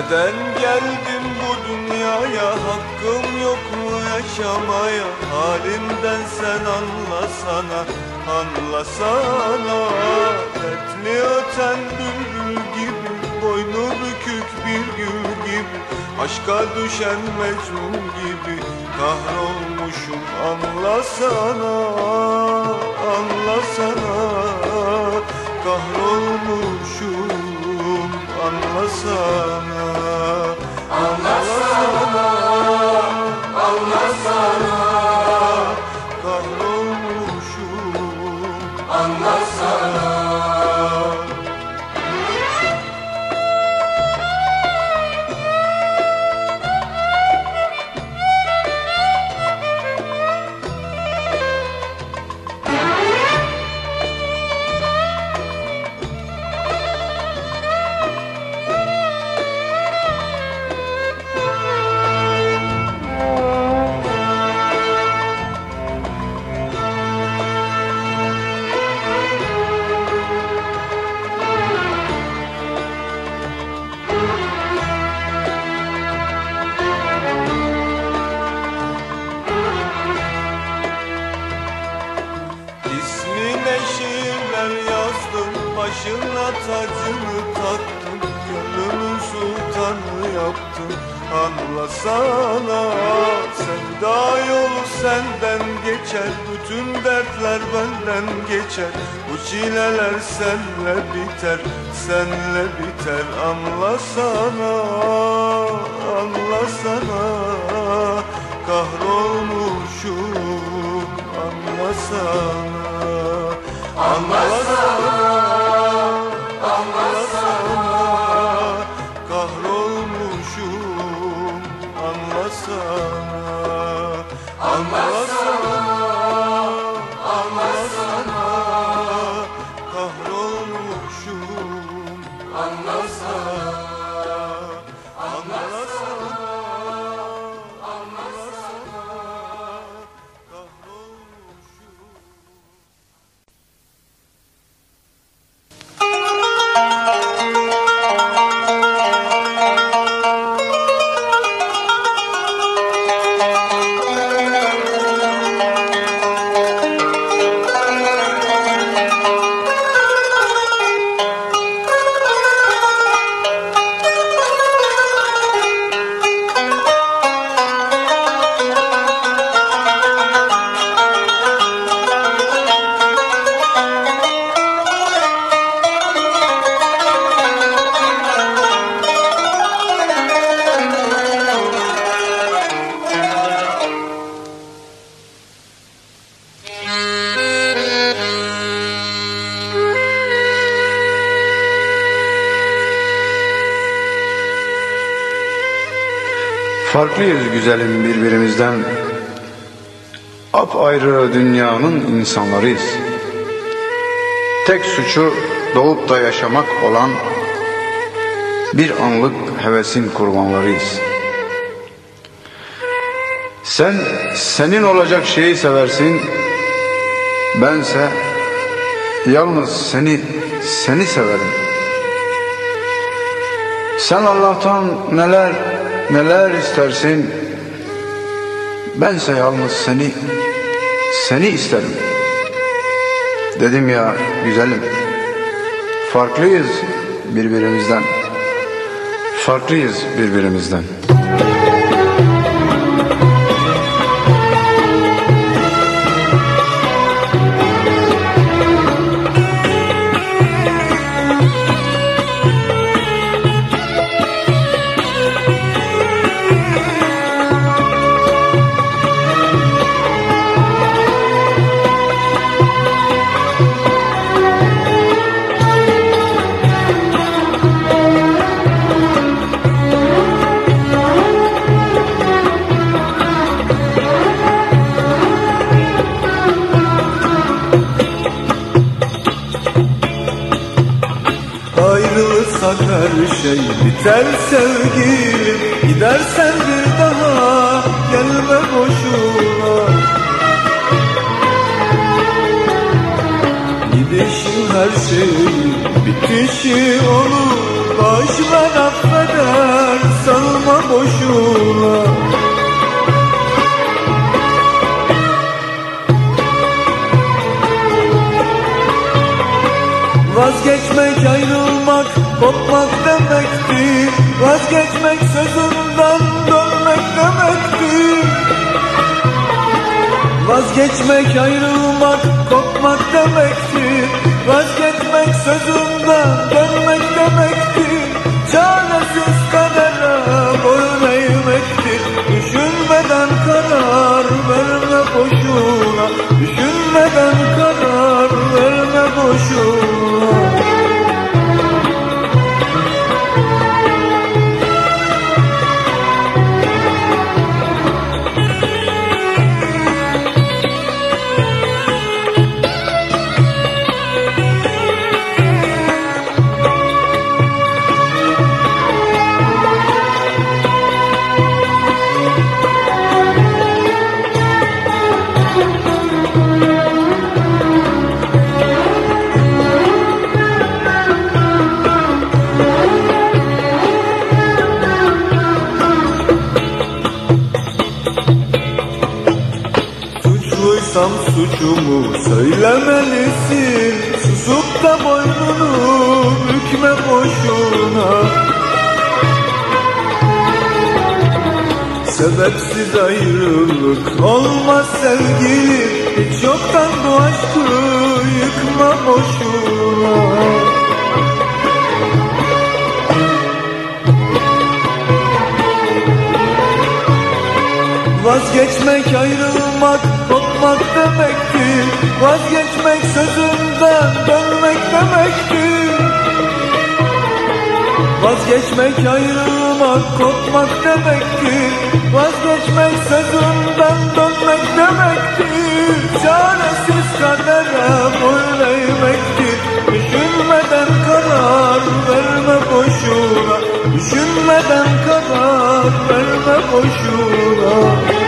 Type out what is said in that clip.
Neden geldim bu dünyaya? Hakkım yok mu yaşamaya? Halimden sen anlasana Anlasana. Dertli öten bülbül gibi Boynu bükük bir gül gibi. Aşka düşen mecnun gibi Kahrolmuşum. Anlasana Anlasana. Kahrolmuşum. Anlasana Başına tacını taktım Gönlümün sultanı yaptım Anlasana Sevda yolu senden geçer. Bütün dertler benden geçer. Bu çileler senle biter Senle biter. Anlasana Anlasana Kahrolmuşum Anlasana Anlasana Anlasana Kahrolmuşum Anlasana Anlasana Anlasana Kahrolmuşum Anlasana Farklıyız güzelim birbirimizden. Apayrı dünyanın insanlarıyız. Tek suçu doğup da yaşamak olan Bir anlık hevesin kurbanlarıyız. Sen senin olacak şeyi seversin. Bense yalnız seni seni severim. Sen Allah'tan neler neler istersin? Bense yalnız seni seni isterim. Dedim ya güzelim. Farklıyız birbirimizden. Farklıyız birbirimizden her şey. Biter sevgilim Gidersen bir daha. Gelme boşuna. Gidişin her şey bitişi olur. Boş ver affeder sanma boşuna kopmak demektir Vazgeçmek sözünden dönmek demektir Vazgeçmek ayrılmak kopmak demektir Vazgeçmek sözünden dönmek demektir Çaresiz kadere boyun eğmektir Düşünmeden karar verme boşuna. Düşünmeden karar verme boşuna Suçluysam suçumu söylemelisin. Susup da boynunu bükme boşuna. Sebepsiz ayrılık olmaz sevgilim. Hiç yoktan bu aşkı yıkma boşuna. Vazgeçmek ayrılmak Vazgeçmek sözünden dönmek demektir. Vazgeçmek ayrılmak kopmak demektir. Vazgeçmek sözünden dönmek demektir. Çaresiz kadere boyun Düşünmeden karar verme boşuna. Düşünmeden karar verme boşuna